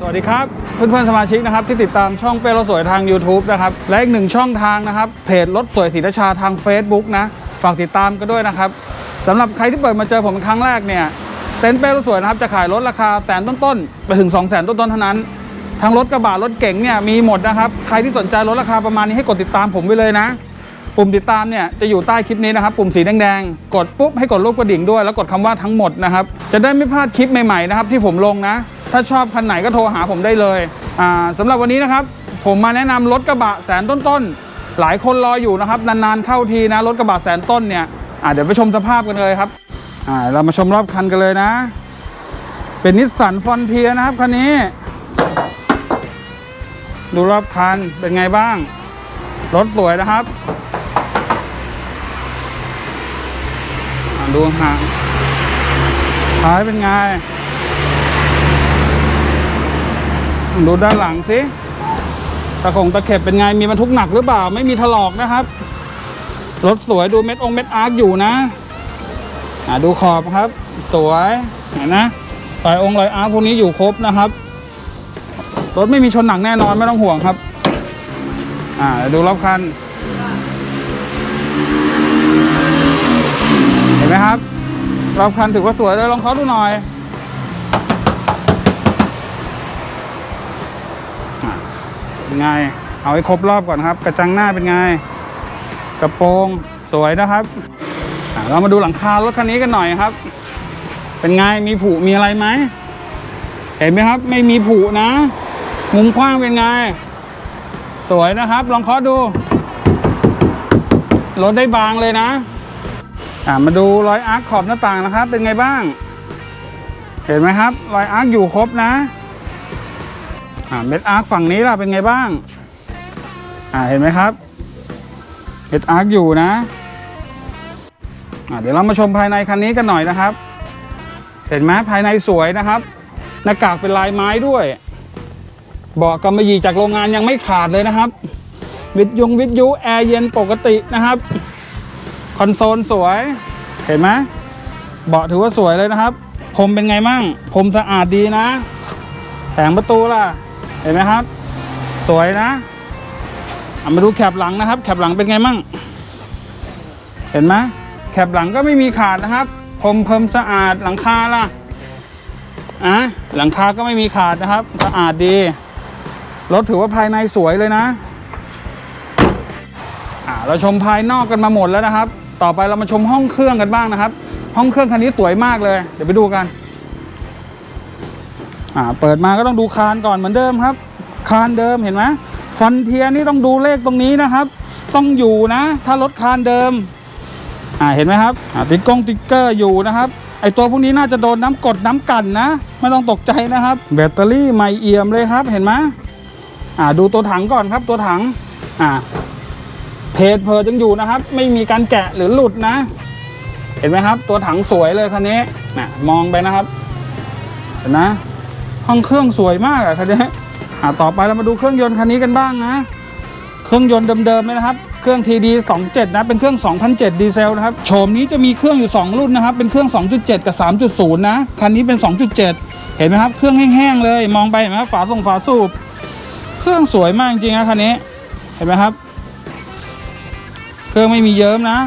สวัสดีครับ เพื่อนๆสมาชิกนะครับที่ติดตามช่องเป้รถสวยทาง YouTube นะครับและอีกหนึ่งช่องทางนะครับเพจรถสวยศรีราชาทาง Facebook นะฝากติดตามกันด้วยนะครับสำหรับใครที่เปิดมาเจอผมเป็นครั้งแรกเนี่ยเต็นท์เป้รถสวยนะครับจะขายรถราคาแสนต้นๆไปถึง 2 0 0 0 0 0ต้นๆเท่านั้นทั้งรถกระบะรถเก๋งเนี่ยมีหมดนะครับใครที่สนใจรถราคาประมาณนี้ให้กดติดตามผมไว้เลยนะ ปุ่มติดตามเนี่ยจะอยู่ใต้คลิปนี้นะครับ ปุ่มสีแดงๆกดปุ๊บให้กดรูปกระดิ่งด้วย แล้วกดคำว่าทั้งหมดนะครับจะได้ไม่พลาดคลิปใหม่ๆนะครับที่ผมลงนะ ถ้าชอบคันไหนก็โทรหาผมได้เลยอ่าสำหรับวันนี้นะครับ ผมมาแนะนำรถกระบะแสนต้นๆหลายคนรออยู่นะครับ นานๆเข้าทีนะรถกระบะแสนต้นเนี่ยอ่าเดี๋ยวไปชมสภาพกันเลยครับอ่าเรามาชมรอบคันกันเลยนะ เป็นนิสสันฟอนเทียนะครับคันนี้ ดูรอบคันเป็นไงบ้าง รถสวยนะครับดูห่างท้ายเป็นไง ดูด้านหลังสิตะขงตะเข็บเป็นไงมีบรรทุกหนักหรือเปล่า ไม่มีถลอกนะครับ รถสวยดูเม็ดองเม็ดอาร์คอยู่นะอะดูขอบครับ สวยเห็นนะรอยองค์รอยอาร์คพวกนี้อยู่ครบนะครับ รถไม่มีชนหนักแน่นอนไม่ต้องห่วงครับ อ่าดูรอบคัน เห็นไหมครับ รอบคันถือว่าสวยเลยลองเขาะดูหน่อยอะ เป็นไง เอาให้ครบรอบก่อนครับ กระจังหน้าเป็นไง กระโปรงสวยนะครับ เรามาดูหลังคารถคันนี้กันหน่อยครับ เป็นไง มีผุมีอะไรไหม เห็นไหมครับ ไม่มีผุนะ มุมกว้างเป็นไง สวยนะครับ ลองเคาะดู รถได้บางเลยนะอ่ามาดูรอยอาร์คขอบหน้าต่างนะครับ เป็นไงบ้าง เห็นไหมครับ รอยอาร์คอยู่ครบนะ อ่าเม็ดอาร์คฝั่งนี้ล่ะเป็นไงบ้าง อ่าเห็นไหมครับเม็ดอาร์คอยู่นะอ่าเดี๋ยวเรามาชมภายในคันนี้กันหน่อยนะครับ เห็นไหมภายในสวยนะครับหน้ากากเป็นลายไม้ด้วยเบาะกำมะหยี่จากโรงงานยังไม่ขาดเลยนะครับ วิทยุงวิทยุแอร์เย็นปกตินะครับ คอนโซลสวยเห็นไหมเบาะถือว่าสวยเลยนะครับพรมเป็นไงมั่งพรมสะอาดดีนะ แผงประตูล่ะ เห็นไหมครับ สวยนะเอามาดูแคบหลังนะครับ แคบหลังเป็นไงมั่ง เห็นไหมแคบหลังก็ไม่มีขาดนะครับพรมเพิ่มสะอาดหลังคาล่ะอะหลังคาก็ไม่มีขาดนะครับ สะอาดดีรถถือว่าภายในสวยเลยนะอ่าเราชมภายนอกกันมาหมดแล้วนะครับ ต่อไปเรามาชมห้องเครื่องกันบ้างนะครับ ห้องเครื่องคันนี้สวยมากเลย เดี๋ยวไปดูกัน อ่าเปิดมาก็ต้องดูคานก่อนเหมือนเดิมครับ คานเดิมเห็นไหมฟันเทียนี่ต้องดูเลขตรงนี้นะครับ ต้องอยู่นะ ถ้ารถคานเดิมอ่าเห็นไหมครับอ่าติ๊กกงติ๊กเกอร์อยู่นะครับไอตัวพวกนี้น่าจะโดนน้ำกดน้ำกันนะ ไม่ต้องตกใจนะครับ แบตเตอรี่ใหม่เอี่ยมเลยครับเห็นไหมอ่าดูตัวถังก่อนครับตัวถังอ่าเพจเพอยังอยู่นะครับ ไม่มีการแกะหรือหลุดนะ เห็นไหมครับ ตัวถังสวยเลยคันนี้นะมองไปนะครับเห็นนะ ห้องเครื่องสวยมากอะคันนี้อ่าต่อไปเรามาดูเครื่องยนต์คันนี้กันบ้างนะ เครื่องยนต์เดิมๆเลยนะครับ เครื่อง TD 27นะ เป็นเครื่อง 2007 ดีเซลนะครับ โฉมนี้จะมีเครื่องอยู่ 2 รุ่นนะครับ เป็นเครื่อง 2.7 กับ 3.0 นะ คันนี้เป็น 2.7 เห็นไหมครับ เครื่องแห้งๆเลย มองไปเห็นไหมครับฝาส่งฝาสูบ เครื่องสวยมากจริงๆนะคันนี้ เห็นไหมครับ เครื่องไม่มีเยิ้มนะ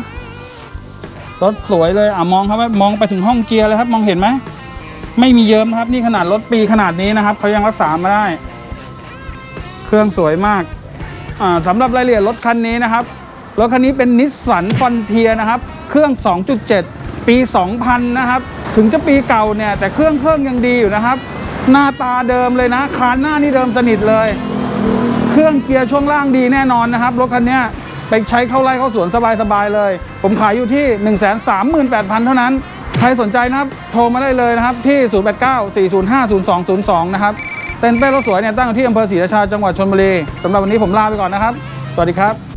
รถสวยเลย อะมองครับ มองไปถึงห้องเกียร์เลยครับ มองเห็นไหม ไม่มีเยิ้มนะครับ นี่ขนาดรถปีขนาดนี้นะครับเขายังรักษามาได้ เครื่องสวยมากอ่าสำหรับรายละเอียดรถคันนี้นะครับรถคันนี้เป็นนิสสันฟอนเทียนะครับ เครื่อง 2.7 ปี 2000 นะครับ ถึงจะปีเก่าเนี่ย แต่เครื่องเครื่องยังดีอยู่นะครับ หน้าตาเดิมเลยนะคานหน้านี่เดิมสนิทเลย เครื่องเกียร์ช่วงล่างดีแน่นอนนะครับรถคันนี้ไปใช้เข้าไร่เข้าสวนสบายๆเลย ผมขายอยู่ที่ 1 3 8 0 0 0 เท่านั้น ใครสนใจนะครับ โทรมาได้เลยนะครับ ที่ 0894050202 นะครับ เต็นท์เป้รถสวยเนี่ยตั้งอยู่ที่อำเภอศรีราชาจังหวัดชลบุรีสำหรับวันนี้ผมลาไปก่อนนะครับ สวัสดีครับ